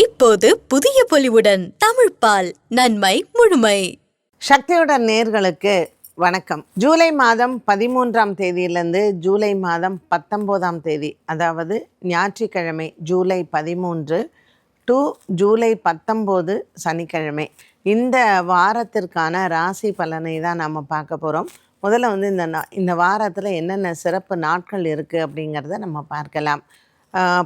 இப்போது புதிய பொலிவுடன் தமிழ் பால் நன்மை முழுமை. சக்தியுடன் நேர்களுக்கு வணக்கம். ஜூலை மாதம் பதிமூன்றாம் தேதியிலிருந்து ஜூலை மாதம் பத்தொம்போதாம் தேதி அதாவது ஞாயிற்றுக்கிழமை ஜூலை பதிமூன்று டு ஜூலை பத்தொம்போது சனிக்கிழமை. இந்த வாரத்திற்கான ராசி பலனை தான் நம்ம பார்க்க போகிறோம் முதல்ல வந்து இந்த நா- இந்த வாரத்தில் என்னென்ன சிறப்பு நாட்கள் இருக்குது அப்படிங்கிறத நம்ம பார்க்கலாம்.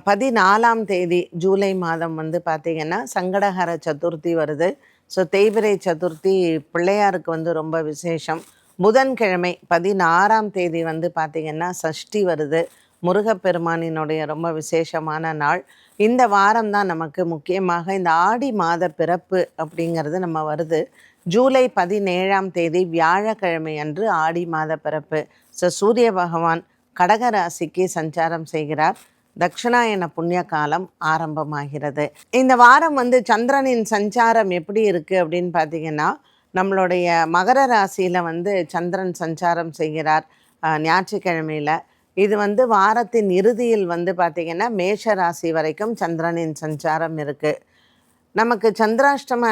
பதினாலாம் தேதி ஜூலை மாதம் வந்து பார்த்திங்கன்னா சங்கடஹர சதுர்த்தி வருது. ஸோ தேய்பிரை சதுர்த்தி பிள்ளையாருக்கு வந்து ரொம்ப விசேஷம். புதன்கிழமை பதினாறாம் தேதி வந்து பார்த்திங்கன்னா சஷ்டி வருது. முருகப்பெருமானினுடைய ரொம்ப விசேஷமான நாள். இந்த வாரம் தான் நமக்கு முக்கியமாக இந்த ஆடி மாத பிறப்பு அப்படிங்கிறது நம்ம வருது. ஜூலை பதினேழாம் தேதி வியாழக்கிழமை அன்று ஆடி மாத பிறப்பு. ஸோ சூரிய பகவான் கடகராசிக்கு சஞ்சாரம் செய்கிறார். தட்சிணாயன புண்ணிய காலம் ஆரம்பமாகிறது. இந்த வாரம் வந்து சந்திரனின் சஞ்சாரம் எப்படி இருக்குது அப்படின்னு பார்த்தீங்கன்னா நம்மளுடைய மகர ராசியில் வந்து சந்திரன் சஞ்சாரம் செய்கிறார் ஞாயிற்றுக்கிழமையில் ஞாயிற்றுக்கிழமையில. இது வந்து வாரத்தின் இறுதியில் வந்து பார்த்திங்கன்னா மேஷ ராசி வரைக்கும் சந்திரனின் சஞ்சாரம் இருக்குது நமக்கு சந்திராஷ்டம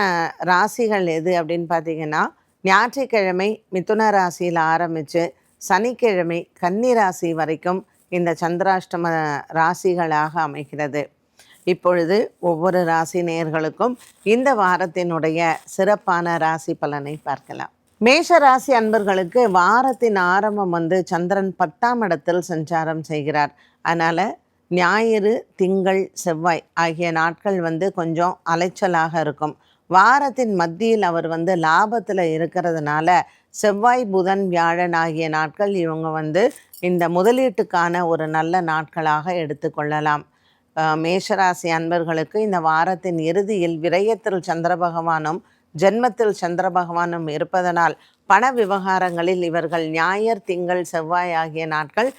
ராசிகள் எது அப்படின்னு பார்த்தீங்கன்னா ஞாயிற்றுக்கிழமை மிதுன ராசியில் ஆரம்பித்து சனிக்கிழமை கன்னி ராசி வரைக்கும் இந்த சந்திராஷ்டம ராசிகளாக அமைகிறது. இப்பொழுது ஒவ்வொரு ராசி நேயர்களுக்கும் இந்த வாரத்தினுடைய சிறப்பான ராசி பலனை பார்க்கலாம். மேஷ ராசி அன்பர்களுக்கு வாரத்தின் ஆரம்பம் வந்து சந்திரன் பத்தாம் இடத்தில் சஞ்சாரம் செய்கிறார். அதனால் ஞாயிறு திங்கள் செவ்வாய் ஆகிய நாட்கள் வந்து கொஞ்சம் அலைச்சலாக இருக்கும். வாரத்தின் மத்தியில் அவர் வந்து லாபத்தில் இருக்கிறதுனால செவ்வாய் புதன் வியாழன் ஆகிய நாட்கள் இவங்க வந்து இந்த முதலீட்டுக்கான ஒரு நல்ல நாட்களாக எடுத்துக்கொள்ளலாம் மேஷராசி அன்பர்களுக்கு இந்த வாரத்தின் இறுதியில் விரயத்தில் சந்திர பகவானும் ஜென்மத்தில் சந்திர பகவானும் இருப்பதனால் பண விவகாரங்களில் இவர்கள் ஞாயிறு திங்கள் செவ்வாய் ஆகிய நாட்கள்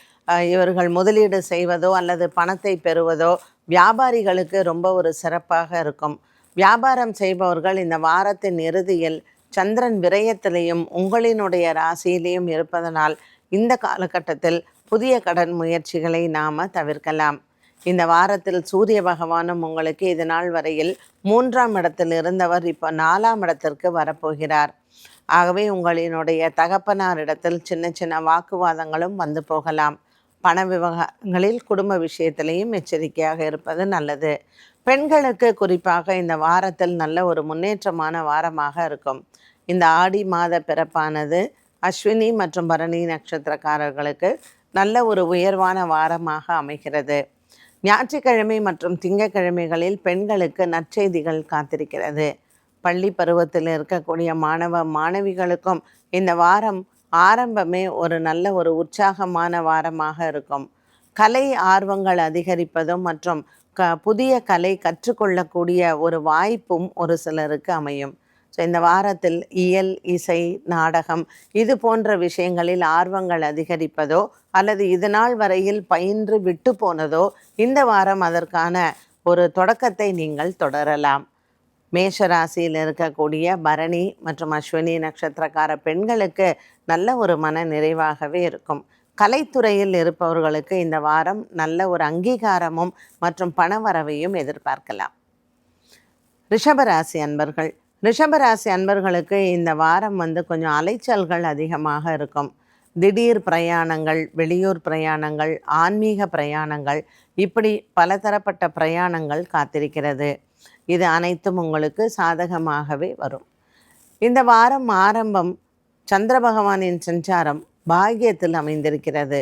இவர்கள் முதலீடு செய்வதோ அல்லது பணத்தை பெறுவதோ வியாபாரிகளுக்கு ரொம்ப ஒரு சிறப்பாக இருக்கும். வியாபாரம் செய்பவர்கள் இந்த வாரத்தின் இறுதியில் சந்திரன் விரயத்திலையும் உங்களினுடைய ராசியிலையும் இருப்பதனால் இந்த காலகட்டத்தில் புதிய கடன் முயற்சிகளை நாம் தவிர்க்கலாம். இந்த வாரத்தில் சூரிய பகவானும் உங்களுக்கு இது நாள் வரையில் மூன்றாம் இடத்தில் இருந்தவர் இப்போ நாலாம் இடத்திற்கு வரப்போகிறார். ஆகவே உங்களினுடைய தகப்பனாரிடத்தில் சின்ன சின்ன வாக்குவாதங்களும் வந்து போகலாம். பண விவகாரங்களில் குடும்ப விஷயத்திலையும் எச்சரிக்கையாக இருப்பது நல்லது. பெண்களுக்கு குறிப்பாக இந்த வாரத்தில் நல்ல ஒரு முன்னேற்றமான வாரமாக இருக்கும். இந்த ஆடி மாத பிறப்பானது அஸ்வினி மற்றும் பரணி நட்சத்திரக்காரர்களுக்கு நல்ல ஒரு உயர்வான வாரமாக அமைகிறது. ஞாயிற்றுக்கிழமை மற்றும் திங்கக்கிழமைகளில் பெண்களுக்கு நற்செய்திகள் காத்திருக்கிறது. பள்ளி பருவத்தில் இருக்கக்கூடிய மாணவ மாணவிகளுக்கும் இந்த வாரம் ஆரம்பமே ஒரு நல்ல ஒரு உற்சாகமான வாரமாக இருக்கும். கலை ஆர்வங்கள் அதிகரிப்பதும் மற்றும் க புதிய கலை கற்றுக்கொள்ளக்கூடிய ஒரு வாய்ப்பும் ஒரு சிலருக்கு அமையும். ஸோ இந்த வாரத்தில் இயல் இசை நாடகம் இது போன்ற விஷயங்களில் ஆர்வங்கள் அதிகரிப்பதோ அல்லது இது நாள் வரையில் பயின்று விட்டு போனதோ இந்த வாரம் அதற்கான ஒரு தொடக்கத்தை நீங்கள் தொடரலாம். மேஷ ராசியில் இருக்கக்கூடிய பரணி மற்றும் அஸ்வினி நட்சத்திரக்கார பெண்களுக்கு நல்ல ஒரு மன நிறைவாகவே இருக்கும். கலைத்துறையில் இருப்பவர்களுக்கு இந்த வாரம் நல்ல ஒரு அங்கீகாரமும் மற்றும் பணவரவையும் எதிர்பார்க்கலாம். ரிஷபராசி அன்பர்கள் ரிஷபராசி அன்பர்களுக்கு இந்த வாரம் வந்து கொஞ்சம் அலைச்சல்கள் அதிகமாக இருக்கும். திடீர் பிரயாணங்கள் வெளியூர் பிரயாணங்கள் ஆன்மீக பிரயாணங்கள் இப்படி பலதரப்பட்ட பிரயாணங்கள் காத்திருக்கிறது. இது அனைத்தும் உங்களுக்கு சாதகமாகவே வரும். இந்த வாரம் ஆரம்பம் சந்திர பகவானின் சஞ்சாரம் பாகியத்தில் அமைந்திருக்கிறது.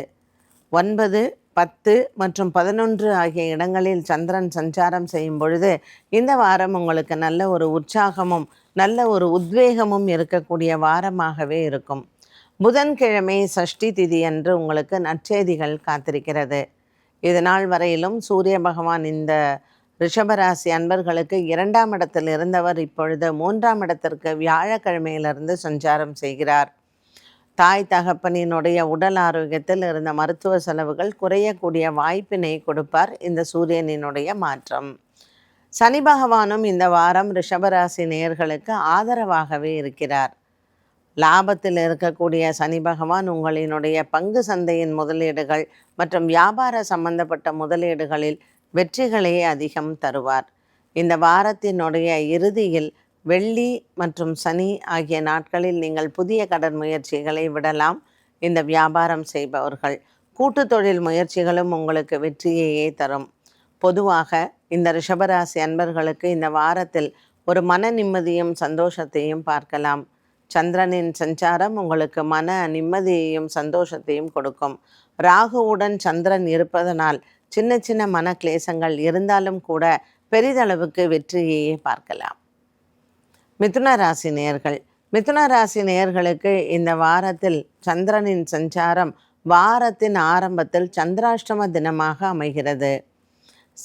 ஒன்பது பத்து மற்றும் பதினொன்று ஆகிய இடங்களில் சந்திரன் சஞ்சாரம் செய்யும் பொழுது இந்த வாரம் உங்களுக்கு நல்ல ஒரு உற்சாகமும் நல்ல ஒரு உத்வேகமும் இருக்கக்கூடிய வாரமாகவே இருக்கும். புதன்கிழமை சஷ்டி திதி அன்று உங்களுக்கு நற்செய்திகள் காத்திருக்கிறது. இது நாள் வரையிலும் சூரிய பகவான் இந்த ரிஷபராசி அன்பர்களுக்கு இரண்டாம் இடத்தில் இருந்தவர் இப்பொழுது மூன்றாம் இடத்திற்கு வியாழக்கிழமையிலிருந்து சஞ்சாரம் செய்கிறார். தாய் தகப்பனினுடைய உடல் ஆரோக்கியத்தில் இருந்த மருத்துவ செலவுகள் குறையக்கூடிய வாய்ப்பினை கொடுப்பார் இந்த சூரியனினுடைய மாற்றம். சனி பகவானும் இந்த வாரம் ரிஷபராசி நேயர்களுக்கு ஆதரவாகவே இருக்கிறார். லாபத்தில் இருக்கக்கூடிய சனி பகவான் உங்களினுடைய பங்கு சந்தையின் முதலீடுகள் மற்றும் வியாபார சம்பந்தப்பட்ட முதலீடுகளில் வெற்றிகளே அதிகம் தருவார். இந்த வாரத்தினுடைய இறுதியில் வெள்ளி மற்றும் சனி ஆகிய நாட்களில் நீங்கள் புதிய கடன் முயற்சிகளை விடலாம். இந்த வியாபாரம் செய்பவர்கள் கூட்டு தொழில் முயற்சிகளும் உங்களுக்கு வெற்றியையே தரும். பொதுவாக இந்த ரிஷபராசி அன்பர்களுக்கு இந்த வாரத்தில் ஒரு மன நிம்மதியும் சந்தோஷத்தையும் பார்க்கலாம். சந்திரனின் சஞ்சாரம் உங்களுக்கு மன நிம்மதியையும் சந்தோஷத்தையும் கொடுக்கும். ராகுவுடன் சந்திரன் இருப்பதனால் சின்ன சின்ன மன கிளேசங்கள் இருந்தாலும் கூட பெரிதளவுக்கு வெற்றியையே பார்க்கலாம். மிதுன ராசி நேயர்கள். மிதுன ராசி நேயர்களுக்கு இந்த வாரத்தில் சந்திரனின் சஞ்சாரம் வாரத்தின் ஆரம்பத்தில் சந்திராஷ்டம தினமாக அமைகிறது.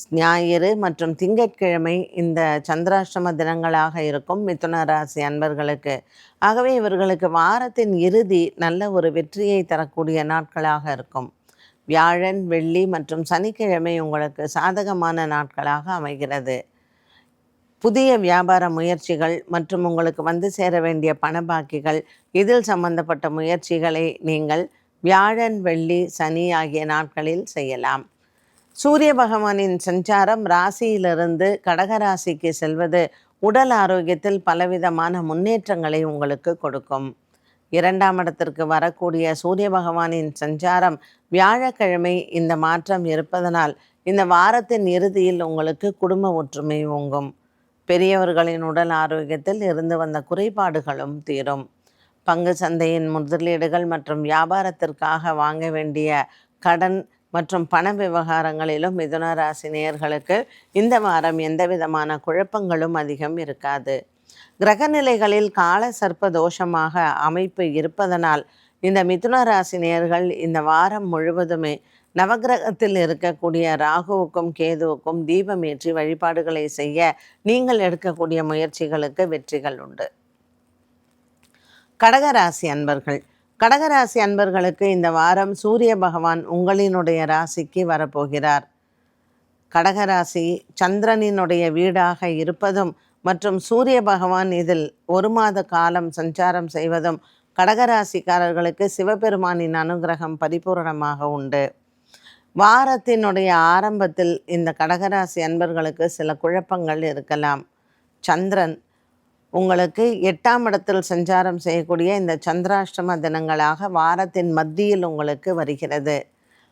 ஞாயிறு மற்றும் திங்கட்கிழமை இந்த சந்திராஷ்டம தினங்களாக இருக்கும் மிதுன ராசி அன்பர்களுக்கு. ஆகவே இவர்களுக்கு வாரத்தின் இறுதி நல்ல ஒரு வெற்றியை தரக்கூடிய நாட்களாக இருக்கும். வியாழன் வெள்ளி மற்றும் சனிக்கிழமை உங்களுக்கு சாதகமான நாட்களாக அமைகிறது. புதிய வியாபார முயற்சிகள் மற்றும் உங்களுக்கு வந்து சேர வேண்டிய பண பாக்கிகள் இதில் சம்பந்தப்பட்ட முயற்சிகளை நீங்கள் வியாழன் வெள்ளி சனி ஆகிய நாட்களில் செய்யலாம். சூரிய பகவானின் சஞ்சாரம் ராசியிலிருந்து கடக ராசிக்கு செல்வது உடல் ஆரோக்கியத்தில் பலவிதமான முன்னேற்றங்களை உங்களுக்கு கொடுக்கும். இரண்டாம் இடத்திற்கு வரக்கூடிய சூரிய பகவானின் சஞ்சாரம் வியாழக்கிழமை இந்த மாற்றம் இருப்பதனால் இந்த வாரத்தின் இறுதியில் உங்களுக்கு குடும்ப ஒற்றுமை ஓங்கும். பெரியவர்களின் உடல் ஆரோக்கியத்தில் இருந்து வந்த குறைபாடுகளும் தீரும். பங்கு சந்தையின் முதலீடுகள் மற்றும் வியாபாரத்திற்காக வாங்க வேண்டிய கடன் மற்றும் பண விவகாரங்களிலும் மிதுன ராசி நேயர்களுக்கு இந்த வாரம் எந்த விதமான குழப்பங்களும் அதிகம் இருக்காது. கிரகநிலைகளில் கால சர்ப்ப தோஷமாக அமைப்பு இருப்பதனால் இந்த மிதுன ராசி நேயர்கள் இந்த வாரம் முழுவதுமே நவகிரகத்தில் இருக்கக்கூடிய ராகுவுக்கும் கேதுவுக்கும் தீபமேற்றி வழிபாடுகளை செய்ய நீங்கள் எடுக்கக்கூடிய முயற்சிகளுக்கு வெற்றிகள் உண்டு. கடகராசி அன்பர்கள். கடகராசி அன்பர்களுக்கு இந்த வாரம் சூரிய பகவான் உங்களினுடைய ராசிக்கு வரப்போகிறார். கடகராசி சந்திரனினுடைய வீடாக இருப்பதும் மற்றும் சூரிய பகவான் இதில் ஒரு மாத காலம் சஞ்சாரம் செய்வதும் கடகராசிக்காரர்களுக்கு சிவபெருமானின் அனுகிரகம் பரிபூரணமாக உண்டு. வாரத்தினுடைய ஆரம்பத்தில் இந்த கடகராசி அன்பர்களுக்கு சில குழப்பங்கள் இருக்கலாம். சந்திரன் உங்களுக்கு எட்டாம் இடத்தில் சஞ்சாரம் செய்யக்கூடிய இந்த சந்திராஷ்டம தினங்களாக வாரத்தின் மத்தியில் உங்களுக்கு வருகிறது.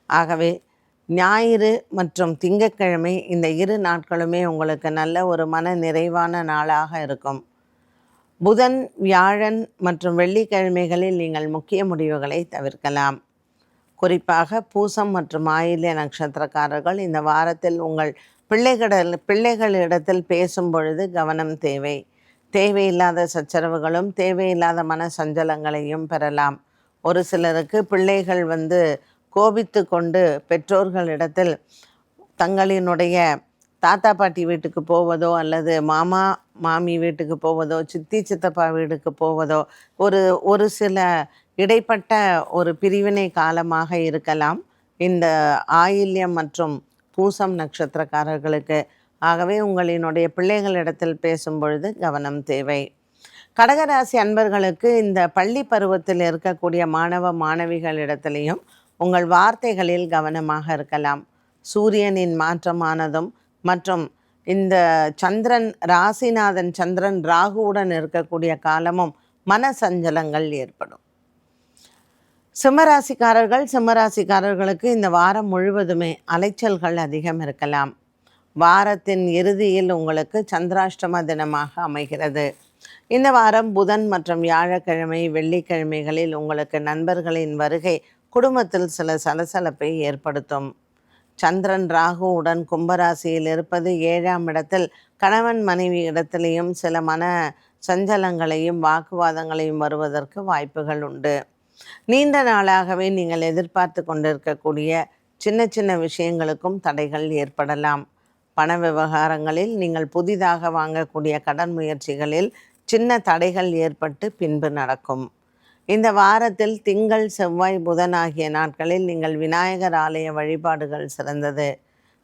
ஆகவே ஞாயிறு மற்றும் திங்கட்கிழமை இந்த இரு நாட்களுமே உங்களுக்கு நல்ல ஒரு மன நிறைவான நாளாக இருக்கும். புதன் வியாழன் மற்றும் வெள்ளிக்கிழமைகளில் நீங்கள் முக்கிய முடிவுகளை தவிர்க்கலாம். குறிப்பாக பூசம் மற்றும் ஆயில்ய நட்சத்திரக்காரர்கள் இந்த வாரத்தில் உங்கள் பிள்ளைகளிட பிள்ளைகளிடத்தில் பேசும் பொழுது கவனம் தேவை. தேவையில்லாத சச்சரவுகளும் தேவையில்லாத மன சஞ்சலங்களையும் பெறலாம். ஒரு சிலருக்கு பிள்ளைகள் வந்து கோபித்து கொண்டு பெற்றோர்களிடத்தில் தங்களினுடைய தாத்தா பாட்டி வீட்டுக்கு போவதோ அல்லது மாமா மாமி வீட்டுக்கு போவதோ சித்தி சித்தப்பா வீட்டுக்கு போவதோ ஒரு ஒரு சில இடைப்பட்ட ஒரு பிரிவினை காலமாக இருக்கலாம். இந்த ஆயில்யம் மற்றும் பூசம் நட்சத்திரக்காரர்களுக்கு ஆகவே உங்களினுடைய பிள்ளைகளிடத்தில் பேசும் பொழுது கவனம் தேவை. கடகராசி அன்பர்களுக்கு இந்த பள்ளி பருவத்தில் இருக்கக்கூடிய மாணவ மாணவிகளிடத்திலையும் உங்கள் வார்த்தைகளில் கவனமாக இருக்கலாம். சூரியனின் மாற்றமானதும் மற்றும் இந்த சந்திரன் ராசிநாதன் சந்திரன் ராகுவுடன் இருக்கக்கூடிய காலமும் மன சஞ்சலங்கள் ஏற்படும். சிம்மராசிக்காரர்கள் சிம்மராசிக்காரர்களுக்கு இந்த வாரம் முழுவதுமே அலைச்சல்கள் அதிகம் இருக்கலாம். வாரத்தின் இறுதியில் உங்களுக்கு சந்திராஷ்டம தினமாக அமைகிறது. இந்த வாரம் புதன் மற்றும் வியாழக்கிழமை வெள்ளிக்கிழமைகளில் உங்களுக்கு நண்பர்களின் வருகை குடும்பத்தில் சில சலசலப்பை ஏற்படுத்தும். சந்திரன் ராகுவுடன் கும்பராசியில் இருப்பது ஏழாம் இடத்தில் கணவன் மனைவி இடத்திலையும் சில மன சஞ்சலங்களையும் வாக்குவாதங்களையும் வருவதற்கு வாய்ப்புகள் உண்டு. நீண்ட நாளாகவே நீங்கள் எதிர்பார்த்து கொண்டிருக்கக்கூடிய சின்ன சின்ன விஷயங்களுக்கும் தடைகள் ஏற்படலாம். பண விவகாரங்களில் நீங்கள் புதிதாக வாங்கக்கூடிய கடன் முயற்சிகளில் சின்ன தடைகள் ஏற்பட்டு பின்பு நடக்கும். இந்த வாரத்தில் திங்கள் செவ்வாய் புதன் ஆகிய நாட்களில் நீங்கள் விநாயகர் ஆலய வழிபாடுகள் சிறந்தது.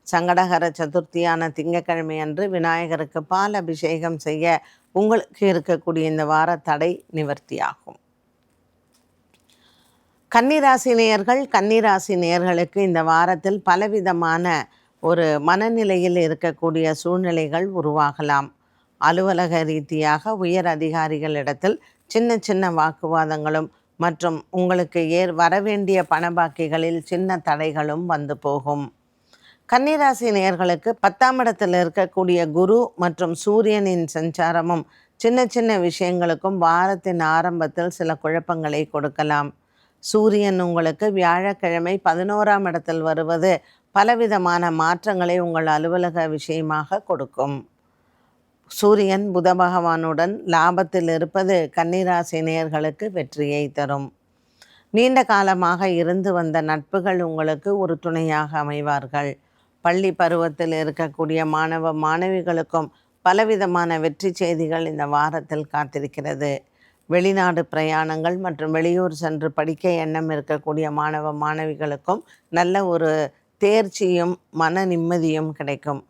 சங்கடகர சதுர்த்தியான திங்கக்கிழமை அன்று விநாயகருக்கு பால் அபிஷேகம் செய்ய உங்களுக்கு இருக்கக்கூடிய இந்த வார தடை நிவர்த்தியாகும். கன்னிராசி நேயர்கள் கன்னிராசி நேயர்களுக்கு இந்த வாரத்தில் பலவிதமான ஒரு மனநிலையில் இருக்கக்கூடிய சூழ்நிலைகள் உருவாகலாம். அலுவலக ரீதியாக உயர் அதிகாரிகளிடத்தில் சின்ன சின்ன வாக்குவாதங்களும் மற்றும் உங்களுக்கு ஏர் வரவேண்டிய பணபாக்கிகளில் சின்ன தடைகளும் வந்து போகும். கன்னிராசி நேயர்களுக்கு பத்தாம் இடத்தில் இருக்கக்கூடிய குரு மற்றும் சூரியனின் சஞ்சாரமும் சின்ன சின்ன விஷயங்களுக்கும் வாரத்தின் ஆரம்பத்தில் சில குழப்பங்களை கொடுக்கலாம். சூரியன் உங்களுக்கு வியாழக்கிழமை பதினோராம் இடத்தில் வருவது பலவிதமான மாற்றங்களை உங்கள் அலுவலக விஷயமாக கொடுக்கும். சூரியன் புத பகவானுடன் லாபத்தில் இருப்பது கன்னிராசி நேயர்களுக்கு வெற்றியை தரும். நீண்ட காலமாக இருந்து வந்த நட்புகள் உங்களுக்கு ஒரு துணையாக அமைவார்கள். பள்ளி பருவத்தில் இருக்கக்கூடிய மாணவ மாணவிகளுக்கும் பலவிதமான வெற்றி செய்திகள் இந்த வாரத்தில் காத்திருக்கிறது. வெளிநாடு பிரயாணங்கள் மற்றும் வெளியூர் சென்று படிக்க எண்ணம் இருக்கக்கூடிய மாணவ மாணவிகளுக்கும் நல்ல ஒரு தேர்ச்சியும் மன நிம்மதியும் கிடைக்கும்.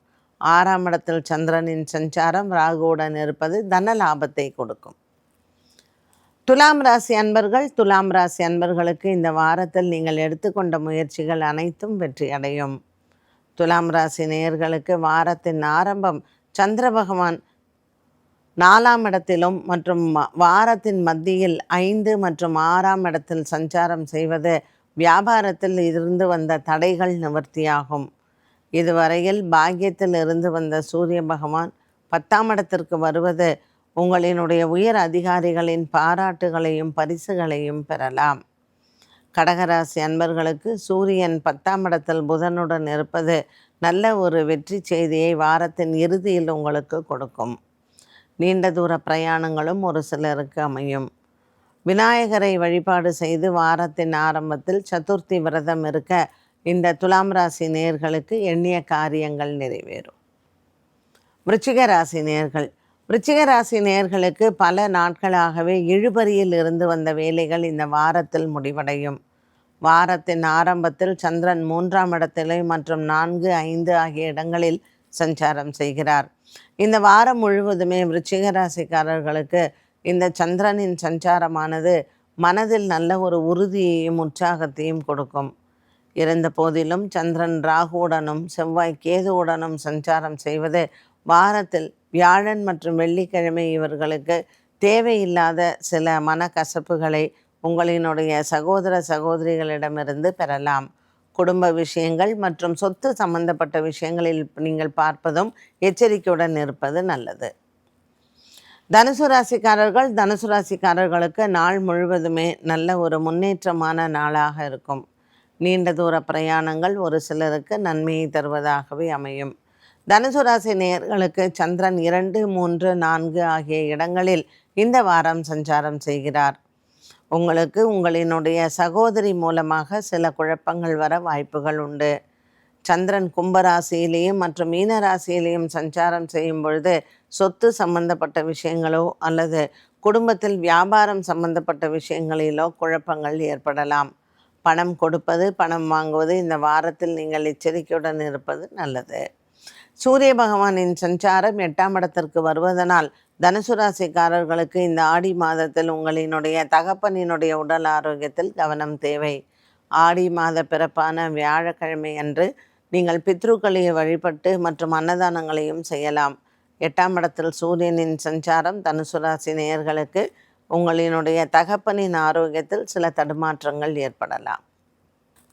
ஆறாம் இடத்தில் சந்திரனின் சஞ்சாரம் ராகுவுடன் இருப்பது தன லாபத்தை கொடுக்கும். துலாம் ராசி அன்பர்கள் துலாம் ராசி அன்பர்களுக்கு இந்த வாரத்தில் நீங்கள் எடுத்துக்கொண்ட முயற்சிகள் அனைத்தும் வெற்றி அடையும். துலாம் ராசி நேயர்களுக்கு வாரத்தின் ஆரம்பம் சந்திர பகவான் நாலாம் இடத்திலும் மற்றும் வாரத்தின் மத்தியில் ஐந்து மற்றும் ஆறாம் இடத்தில் சஞ்சாரம் செய்வது வியாபாரத்தில் இருந்து வந்த தடைகள் நிவர்த்தியாகும். இதுவரையில் பாக்கியத்தில் இருந்து வந்த சூரிய பகவான் பத்தாம் இடத்திற்கு வருவது உங்களினுடைய உயர் அதிகாரிகளின் பாராட்டுகளையும் பரிசுகளையும் பெறலாம். கடகராசி அன்பர்களுக்கு சூரியன் பத்தாம் இடத்தில் புதனுடன் இருப்பது நல்ல ஒரு வெற்றி செய்தியை வாரத்தின் இறுதியில் உங்களுக்கு கொடுக்கும். நீண்ட தூர பிரயாணங்களும் ஒரு சிலருக்கு அமையும். விநாயகரை வழிபாடு செய்து வாரத்தின் ஆரம்பத்தில் சதுர்த்தி விரதம் இருக்க இந்த துலாம் ராசி நேர்களுக்கு எண்ணிய காரியங்கள் நிறைவேறும். விருச்சிக ராசி நேர்கள். விருச்சிக ராசி நேர்களுக்கு பல நாட்களாகவே இழுபறியில் இருந்து வந்த வேலைகள் இந்த வாரத்தில் முடிவடையும். வாரத்தின் ஆரம்பத்தில் சந்திரன் மூன்றாம் இடத்திலே மற்றும் நான்கு ஐந்து ஆகிய இடங்களில் சஞ்சாரம் செய்கிறார். இந்த வாரம் முழுவதுமே விருச்சிக ராசிக்காரர்களுக்கு இந்த சந்திரனின் சஞ்சாரமானது மனதில் நல்ல ஒரு உறுதியையும் உற்சாகத்தையும் கொடுக்கும். இருந்த போதிலும் சந்திரன் ராகுவுடனும் செவ்வாய் கேதுவுடனும் சஞ்சாரம் செய்வது வாரத்தில் வியாழன் மற்றும் வெள்ளிக்கிழமை இவர்களுக்கு தேவையில்லாத சில மனக்கசப்புகளை உங்களினுடைய சகோதர சகோதரிகளிடமிருந்து பெறலாம். குடும்ப விஷயங்கள் மற்றும் சொத்து சம்பந்தப்பட்ட விஷயங்களில் நீங்கள் பார்ப்பதும் எச்சரிக்கையுடன் இருப்பது நல்லது. தனுசு ராசிக்காரர்கள் தனுசு ராசிக்காரர்களுக்கு நாள் முழுவதுமே நல்ல ஒரு முன்னேற்றமான நாளாக இருக்கும். நீண்ட தூர பிரயாணங்கள் ஒரு சிலருக்கு நன்மையை தருவதாகவே அமையும். தனுசு ராசி நேயர்களுக்கு சந்திரன் இரண்டு மூன்று நான்கு ஆகிய இடங்களில் இந்த வாரம் சஞ்சாரம் செய்கிறார். உங்களுக்கு உங்களினுடைய சகோதரி மூலமாக சில குழப்பங்கள் வர வாய்ப்புகள் உண்டு. சந்திரன் கும்பராசியிலேயும் மற்றும் மீன ராசியிலேயும் சஞ்சாரம் செய்யும் பொழுது சொத்து சம்பந்தப்பட்ட விஷயங்களோ அல்லது குடும்பத்தில் வியாபாரம் சம்பந்தப்பட்ட விஷயங்களிலோ குழப்பங்கள் ஏற்படலாம். பணம் கொடுப்பது பணம் வாங்குவது இந்த வாரத்தில் நீங்கள் எச்சரிக்கையுடன் இருப்பது நல்லது. சூரிய பகவானின் சஞ்சாரம் எட்டாம் இடத்திற்கு வருவதனால் தனுசு ராசிக்காரர்களுக்கு இந்த ஆடி மாதத்தில் உங்களினுடைய தகப்பனினுடைய உடல் ஆரோக்கியத்தில் கவனம் தேவை. ஆடி மாத பிறப்பான வியாழக்கிழமை அன்று நீங்கள் பித்ருக்களையை வழிபட்டு மற்றும் அன்னதானங்களையும் செய்யலாம். எட்டாம் இடத்தில் சூரியனின் சஞ்சாரம் தனுசு ராசி நேயர்களுக்கு உங்களினுடைய தகப்பனின் ஆரோக்கியத்தில் சில தடுமாற்றங்கள் ஏற்படலாம்.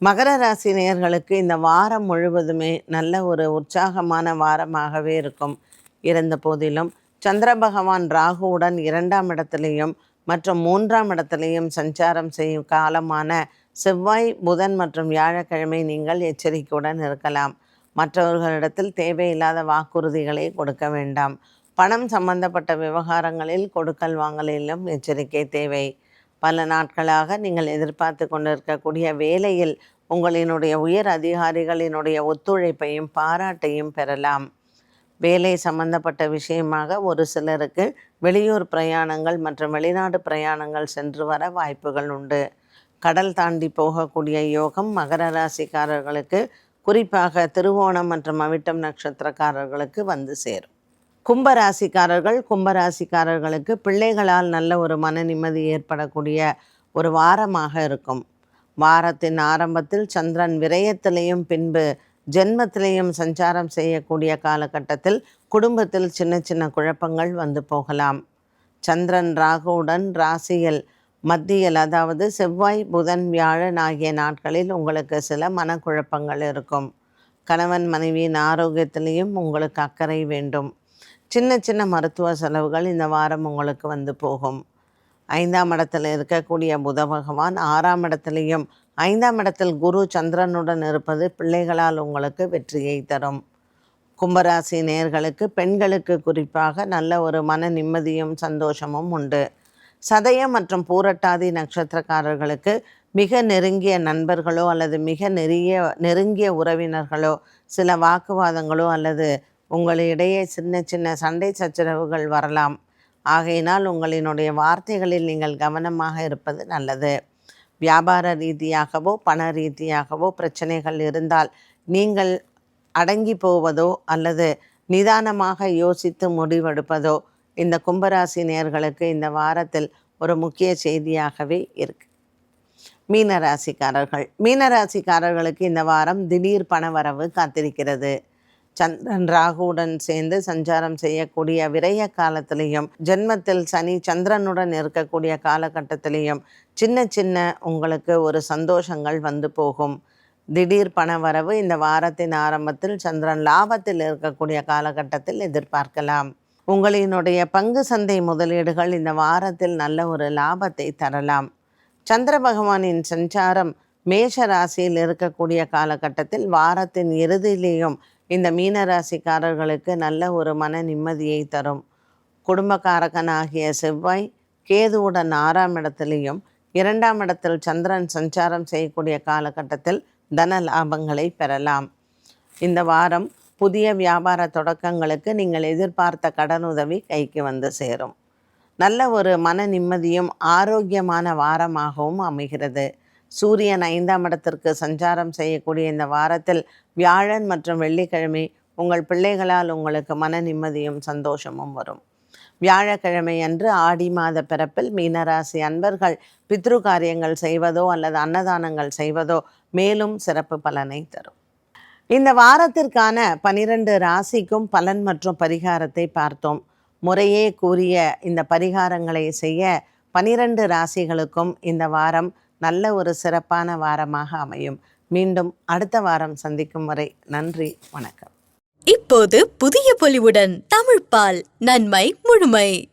மகர ராசி நேயர்களுக்கு இந்த வாரம் முழுவதுமே நல்ல ஒரு உற்சாகமான வாரமாகவே இருக்கும். இருந்த போதிலும் சந்திர பகவான் ராகுவுடன் இரண்டாம் இடத்திலையும் மற்றும் மூன்றாம் இடத்திலையும் சஞ்சாரம் செய்யும் காலமான செவ்வாய் புதன் மற்றும் வியாழக்கிழமை நீங்கள் எச்சரிக்கையுடன் இருக்கலாம். மற்றவர்களிடத்தில் தேவையில்லாத வாக்குறுதிகளை கொடுக்க வேண்டாம். பணம் சம்பந்தப்பட்ட விவகாரங்களில் கொடுக்கல் வாங்கலிலும் எச்சரிக்கை தேவை. பல நாட்களாக நீங்கள் எதிர்பார்த்து கொண்டிருக்கக்கூடிய வேலையில் உங்களினுடைய உயர் அதிகாரிகளினுடைய ஒத்துழைப்பையும் பாராட்டையும் பெறலாம். வேலை சம்பந்தப்பட்ட விஷயமாக ஒரு சிலருக்கு வெளியூர் பிரயாணங்கள் மற்றும் வெளிநாடு பிரயாணங்கள் சென்று வர வாய்ப்புகள் உண்டு. கடல் தாண்டி போகக்கூடிய யோகம் மகர ராசிக்காரர்களுக்கு குறிப்பாக திருவோணம் மற்றும் அவிட்டம் நட்சத்திரக்காரர்களுக்கு வந்து சேரும். கும்பராசிக்காரர்கள் கும்பராசிக்காரர்களுக்கு பிள்ளைகளால் நல்ல ஒரு மன நிம்மதி ஏற்படக்கூடிய ஒரு வாரமாக இருக்கும். வாரத்தின் ஆரம்பத்தில் சந்திரன் விரயத்திலையும் பின்பு ஜென்மத்திலேயும் சஞ்சாரம் செய்யக்கூடிய காலகட்டத்தில் குடும்பத்தில் சின்ன சின்ன குழப்பங்கள் வந்து போகலாம். சந்திரன் ராகுவுடன் ராசியில் மத்தியில் அதாவது செவ்வாய் புதன் வியாழன் ஆகிய நாட்களில் உங்களுக்கு சில மனக்குழப்பங்கள் இருக்கும். கணவன் மனைவியின் ஆரோக்கியத்திலையும் உங்களுக்கு அக்கறை வேண்டும். சின்ன சின்ன மருத்துவ செலவுகள் இந்த வாரம் உங்களுக்கு வந்து போகும். ஐந்தாம் இடத்தில் இருக்கக்கூடிய புத பகவான் ஆறாம் இடத்துலையும் ஐந்தாம் இடத்தில் குரு சந்திரனுடன் இருப்பது பிள்ளைகளால் உங்களுக்கு வெற்றியை தரும். கும்பராசி நேர்களுக்கு பெண்களுக்கு குறிப்பாக நல்ல ஒரு மன நிம்மதியும் சந்தோஷமும் உண்டு. சதயம் மற்றும் பூரட்டாதி நட்சத்திரக்காரர்களுக்கு மிக நெருங்கிய நண்பர்களோ அல்லது மிக நெருங்கிய நெருங்கிய உறவினர்களோ சில வாக்குவாதங்களோ அல்லது உங்களிடையே சின்ன சின்ன சண்டை சச்சரவுகள் வரலாம். ஆகையினால் உங்களினுடைய வார்த்தைகளில் நீங்கள் கவனமாக இருப்பது நல்லது. வியாபார ரீதியாகவோ பண ரீதியாகவோ பிரச்சனைகள் இருந்தால் நீங்கள் அடங்கி போவதோ அல்லது நிதானமாக யோசித்து முடிவெடுப்பதோ இந்த கும்பராசி நேர்களுக்கு இந்த வாரத்தில் ஒரு முக்கிய செய்தியாகவே இருக்கு. மீனராசிக்காரர்கள். மீனராசிக்காரர்களுக்கு இந்த வாரம் திடீர் பணவரவு காத்திருக்கிறது. சந்திரன் ராகுவுடன் சேர்ந்து சஞ்சாரம் செய்யக்கூடிய விரய காலத்திலையும் ஜென்மத்தில் சனி சந்திரனுடன் இருக்கக்கூடிய காலகட்டத்திலையும் சின்ன சின்ன உங்களுக்கு ஒரு சந்தோஷங்கள் வந்து போகும். திடீர் பணவரவு இந்த வாரத்தின் ஆரம்பத்தில் சந்திரன் லாபத்தில் இருக்கக்கூடிய காலகட்டத்தில் எதிர்பார்க்கலாம். உங்களினுடைய பங்கு சந்தை முதலீடுகள் இந்த வாரத்தில் நல்ல ஒரு லாபத்தை தரலாம். சந்திர பகவானின் சஞ்சாரம் மேஷ ராசியில் இருக்கக்கூடிய காலகட்டத்தில் வாரத்தின் இறுதியிலேயும் இந்த மீனராசிக்காரர்களுக்கு நல்ல ஒரு மன நிம்மதியை தரும். குடும்பக்காரகனாகிய செவ்வாய் கேதுவுடன் ஆறாம் இடத்திலையும் இரண்டாம் இடத்தில் சந்திரன் சஞ்சாரம் செய்யக்கூடிய காலகட்டத்தில் தன லாபங்களை பெறலாம். இந்த வாரம் புதிய வியாபார தொடக்கங்களுக்கு நீங்கள் எதிர்பார்த்த கடனுதவி கைக்கு வந்து சேரும். நல்ல ஒரு மன நிம்மதியும் ஆரோக்கியமான வாரமாகவும் அமைகிறது. சூரியன் ஐந்தாம் இடத்திற்கு சஞ்சாரம் செய்யக்கூடிய இந்த வாரத்தில் வியாழன் மற்றும் வெள்ளிக்கிழமை உங்கள் பிள்ளைகளால் உங்களுக்கு மன நிம்மதியும் சந்தோஷமும் வரும். வியாழக்கிழமை அன்று ஆடி மாத பிறப்பில் மீனராசி அன்பர்கள் பித்ரு காரியங்கள் செய்வதோ அல்லது அன்னதானங்கள் செய்வதோ மேலும் சிறப்பு பலனை தரும். இந்த வாரத்திற்கான பனிரெண்டு ராசிக்கும் பலன் மற்றும் பரிகாரத்தை பார்த்தோம். முறையே கூறிய இந்த பரிகாரங்களை செய்ய பனிரெண்டு ராசிகளுக்கும் இந்த வாரம் நல்ல ஒரு சிறப்பான வாரமாக அமையும். மீண்டும் அடுத்த வாரம் சந்திக்கும் வரை நன்றி வணக்கம். இப்போது புதிய பொலிவுடன் தமிழ்பால் நன்மை முழுமை.